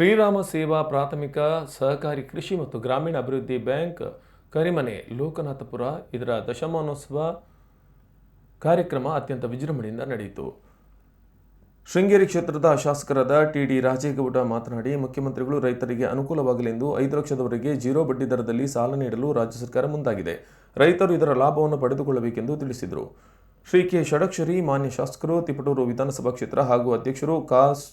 ಶ್ರೀರಾಮ ಸೇವಾ ಪ್ರಾಥಮಿಕ ಸಹಕಾರಿ ಕೃಷಿ ಮತ್ತು ಗ್ರಾಮೀಣ ಅಭಿವೃದ್ಧಿ ಬ್ಯಾಂಕ್ ಕರಿಮನೆ ಲೋಕನಾಥಪುರ ಇದರ ದಶಮಾನೋತ್ಸವ ಕಾರ್ಯಕ್ರಮ ಅತ್ಯಂತ ವಿಜೃಂಭಣೆಯಿಂದ ನಡೆಯಿತು. ಶೃಂಗೇರಿ ಕ್ಷೇತ್ರದ ಶಾಸಕರಾದ ಟಿ ಡಿ ರಾಜೇಗೌಡ ಮಾತನಾಡಿ, ಮುಖ್ಯಮಂತ್ರಿಗಳು ರೈತರಿಗೆ ಅನುಕೂಲವಾಗಲೆಂದು ಐದು ಲಕ್ಷದವರೆಗೆ ಜೀರೋ ಬಡ್ಡಿ ದರದಲ್ಲಿ ಸಾಲ ನೀಡಲು ರಾಜ್ಯ ಸರ್ಕಾರ ಮುಂದಾಗಿದೆ. ರೈತರು ಇದರ ಲಾಭವನ್ನು ಪಡೆದುಕೊಳ್ಳಬೇಕೆಂದು ತಿಳಿಸಿದರು. ಶ್ರೀ ಕೆ. ಷಡಕ್ಷರಿ ಮಾನ್ಯ ಶಾಸಕರು, ತಿಪಟೂರು ವಿಧಾನಸಭಾ ಕ್ಷೇತ್ರ ಹಾಗೂ ಅಧ್ಯಕ್ಷರು ಕಾಸ್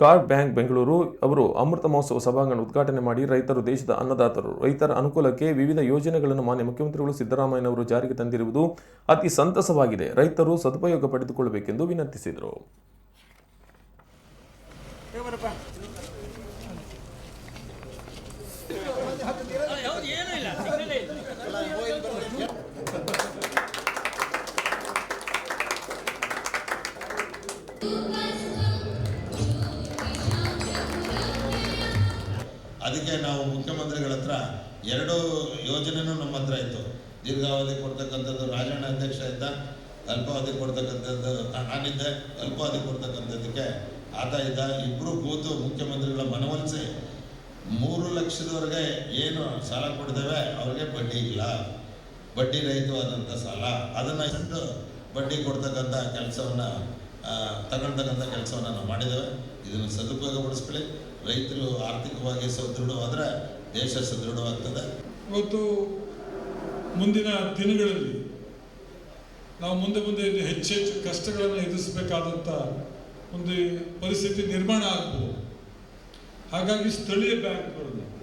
ಕಾರ್ಡ್ ಬ್ಯಾಂಕ್ ಬೆಂಗಳೂರು ಅವರು ಅಮೃತ ಮಹೋತ್ಸವ ಸಭಾಂಗಣ ಉದ್ಘಾಟನೆ ಮಾಡಿ ರೈತರು ದೇಶದ ಅನ್ನದಾತರು. ರೈತರ ಅನುಕೂಲಕ್ಕೆ ವಿವಿಧ ಯೋಜನೆಗಳನ್ನು ಮಾನ್ಯ ಮುಖ್ಯಮಂತ್ರಿಗಳು ಸಿದ್ದರಾಮಯ್ಯನವರು ಜಾರಿಗೆ ತಂದಿರುವುದು ಅತಿ ಸಂತಸವಾಗಿದೆ. ರೈತರು ಸದುಪಯೋಗ ಪಡೆದುಕೊಳ್ಳಬೇಕೆಂದು ವಿನಂತಿಸಿದರು. ಅದಕ್ಕೆ ನಾವು ಮುಖ್ಯಮಂತ್ರಿಗಳ ಹತ್ರ ಎರಡು ಯೋಜನೆನೂ ನಮ್ಮ ಹತ್ರ ಇತ್ತು. ದೀರ್ಘಾವಧಿ ಕೊಡ್ತಕ್ಕಂಥದ್ದು ರಾಜಣ್ಣ ಅಧ್ಯಕ್ಷ ಇದ್ದ, ಅಲ್ಪಾವಧಿ ಕೊಡ್ತಕ್ಕಂಥದ್ದು ನಾನಿದ್ದೆ ಅಲ್ಪಾವಧಿ ಕೊಡ್ತಕ್ಕಂಥದ್ದಕ್ಕೆ ಆತ ಇದ್ದ. ಇಬ್ಬರು ಕೂತು ಮುಖ್ಯಮಂತ್ರಿಗಳ ಮನವೊಲಿಸಿ ಮೂರು ಲಕ್ಷದವರೆಗೆ ಏನು ಸಾಲ ಕೊಡ್ತೇವೆ, ಅವ್ರಿಗೆ ಬಡ್ಡಿ ಇಲ್ಲ. ಬಡ್ಡಿ ರಹಿತವಾದಂಥ ಸಾಲ. ಅದನ್ನು ಬಡ್ಡಿ ಕೊಡ್ತಕ್ಕಂಥ ಕೆಲಸವನ್ನು ತಗೊಳ್ತಕ್ಕಂಥ ಕೆಲಸವನ್ನು ನಾವು ಮಾಡಿದ್ದೇವೆ. ಇದನ್ನು ಸದುಪಯೋಗಪಡಿಸ್ಕೊಳ್ಳಿ. ರೈತರು ಆರ್ಥಿಕವಾಗಿ ಸದೃಢವಾದರೆ ದೇಶ ಸದೃಢವಾಗ್ತದೆ. ಇವತ್ತು ಮುಂದಿನ ದಿನಗಳಲ್ಲಿ ನಾವು ಮುಂದೆ ಮುಂದೆ ಇನ್ನು ಹೆಚ್ಚು ಹೆಚ್ಚು ಕಷ್ಟಗಳನ್ನು ಎದುರಿಸಬೇಕಾದಂಥ ಒಂದು ಪರಿಸ್ಥಿತಿ ನಿರ್ಮಾಣ ಆಗ್ಬೋದು. ಹಾಗಾಗಿ ಸ್ಥಳೀಯ ಬ್ಯಾಂಕ್ಗಳು